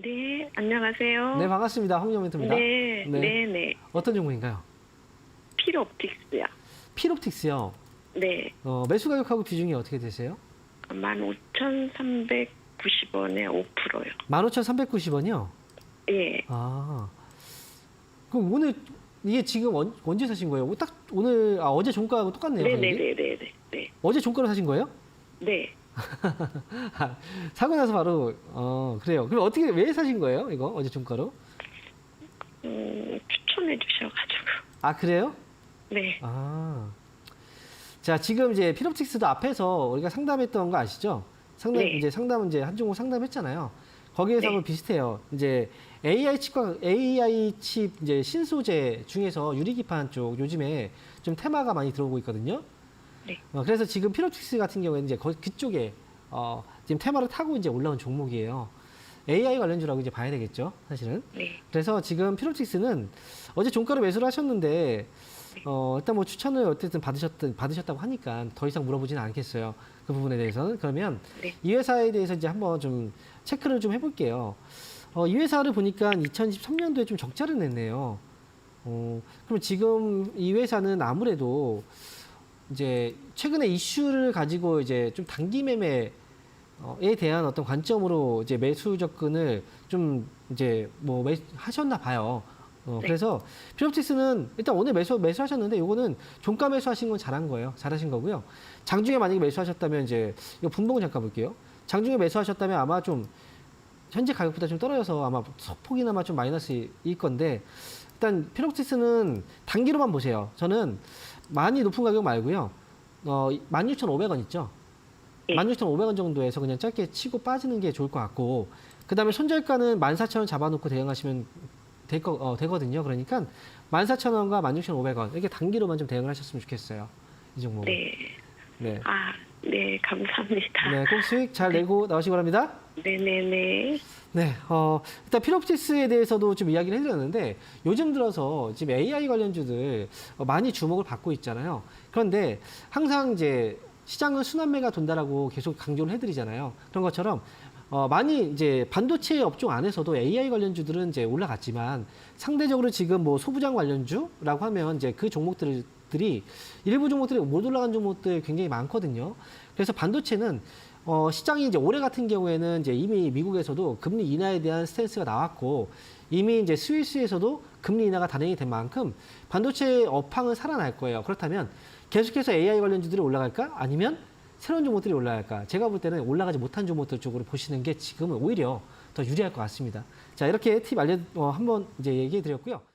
네, 안녕하세요. 네, 반갑습니다. 홍영 멘토입니다. 네, 네. 네, 네. 어떤 종목인가요? 필옵틱스요. 피롭틱스요. 네, 어, 매수 가격하고 비중이 어떻게 되세요? 15,390원에 5%요. 15,390원이요? 예, 아. 그럼 오늘 이게 지금 언, 언제 사신 거예요? 딱 오늘 아, 어제 종가하고 똑같네요. 네, 가격이? 네, 네, 네, 네, 네, 어제 종가로 사신 거예요? 네. 사고 나서 바로 어, 그래요. 그럼 어떻게 왜 사신 거예요? 이거 어제 종가로? 음, 추천해 주셔가지고. 아, 그래요? 네, 아. 자, 지금 이제 피롭틱스도 앞에서 우리가 상담했던 거 아시죠? 상담 네. 이제 상담은 이제 한 종목 상담했잖아요. 거기에서 네. 하고 비슷해요. 이제 AI 칩과 AI 칩 이제 신소재 중에서 유리기판 쪽 요즘에 좀 테마가 많이 들어오고 있거든요. 네. 어, 그래서 지금 피롭틱스 같은 경우에는 이제 거, 그쪽에 어, 지금 테마를 타고 이제 올라온 종목이에요. AI 관련주라고 이제 봐야 되겠죠, 사실은. 네, 그래서 지금 피로틱스는 어제 종가로 매수를 하셨는데 어, 일단 뭐 추천을 어쨌든 받으셨든 받으셨다고 하니까 더 이상 물어보지는 않겠어요. 그 부분에 대해서는 그러면 네. 이 회사에 대해서 이제 한번 좀 체크를 좀 해볼게요. 어, 이 회사를 보니까 2023년도에 좀 적자를 냈네요. 어, 그럼 지금 이 회사는 아무래도 이제 최근에 이슈를 가지고 이제 좀 단기 매매 에 대한 어떤 관점으로 이제 매수 접근을 좀 이제 뭐 매, 하셨나 봐요. 어, 네. 그래서 피롭틱스는 일단 오늘 매수 매수하셨는데 요거는 종가 매수하신 건 잘한 거예요. 잘하신 거고요. 장중에 만약에 매수하셨다면 이제 이거 분봉 잠깐 볼게요. 장중에 매수하셨다면 아마 좀 현재 가격보다 좀 떨어져서 아마 소폭이나마 좀 마이너스일 건데 일단 피롭틱스는 단기로만 보세요. 저는 많이 높은 가격 말고요. 어, 16,500원 있죠. 예. 16,500원 정도에서 그냥 짧게 치고 빠지는 게 좋을 것 같고 그다음에 손절가는 14,000원 잡아놓고 대응하시면 될 거, 어, 되거든요. 그러니까 14,000원과 16,500원 이렇게 단기로만 좀 대응을 하셨으면 좋겠어요. 이 종목. 네. 네. 아, 네, 감사합니다. 네, 꼭 수익 잘 내고 나오시기 바랍니다. 네, 네, 네. 네, 어, 일단 피롭티스에 대해서도 좀 이야기를 해드렸는데 요즘 들어서 지금 AI 관련주들 어, 많이 주목을 받고 있잖아요. 그런데 항상 이제 시장은 순환매가 돈다라고 계속 강조를 해드리잖아요. 그런 것처럼 어, 많이 이제 반도체 업종 안에서도 AI 관련주들은 이제 올라갔지만 상대적으로 지금 뭐 소부장 관련주라고 하면 이제 그 종목들이 일부 종목들이 못 올라간 종목들 굉장히 많거든요. 그래서 반도체는 어, 시장이 이제 올해 같은 경우에는 이제 이미 미국에서도 금리 인하에 대한 스탠스가 나왔고 이미 이제 스위스에서도 금리 인하가 단행이 된 만큼 반도체 업황은 살아날 거예요. 그렇다면 계속해서 AI 관련주들이 올라갈까? 아니면 새로운 종목들이 올라갈까? 제가 볼 때는 올라가지 못한 종목들 쪽으로 보시는 게 지금은 오히려 더 유리할 것 같습니다. 자, 이렇게 팁 알려, 어, 한번 이제 얘기해 드렸고요.